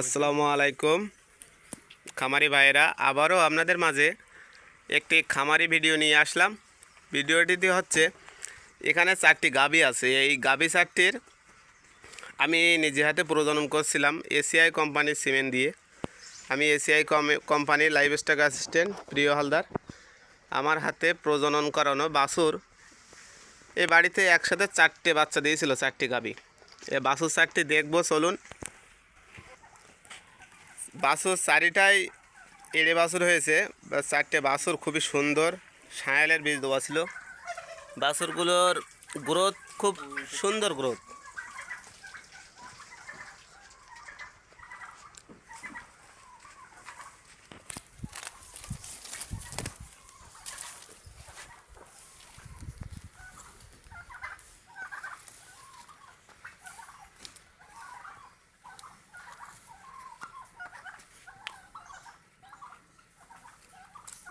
আসসালামু আলাইকুম। খামারি ভাইয়েরা, আবারও আপনাদের মাঝে একটি খামারি ভিডিও নিয়ে আসলাম। ভিডিওটিতে হচ্ছে, এখানে চারটি গাবি আছে। এই গাবি চারটির আমি নিজে হাতে প্রজনন করছিলাম এসিআই কোম্পানির সিমেন্ট দিয়ে। আমি এসিআই কোম্পানির লাইভ স্টক অ্যাসিস্ট্যান্ট প্রিয় হালদার। আমার হাতে প্রজনন করানো বাসুর এই বাড়িতে একসাথে চারটে বাচ্চা দিয়েছিল, চারটি গাবি। এ বাসুর চারটি দেখব, চলুন। বাছুর চারিটাই এড়ে বাছুর হয়েছে। চারটে বাছুর খুবই সুন্দর, সায়ালের বীজ দেওয়া ছিল। বাছুরগুলোর গ্রোথ খুব সুন্দর গ্রোথ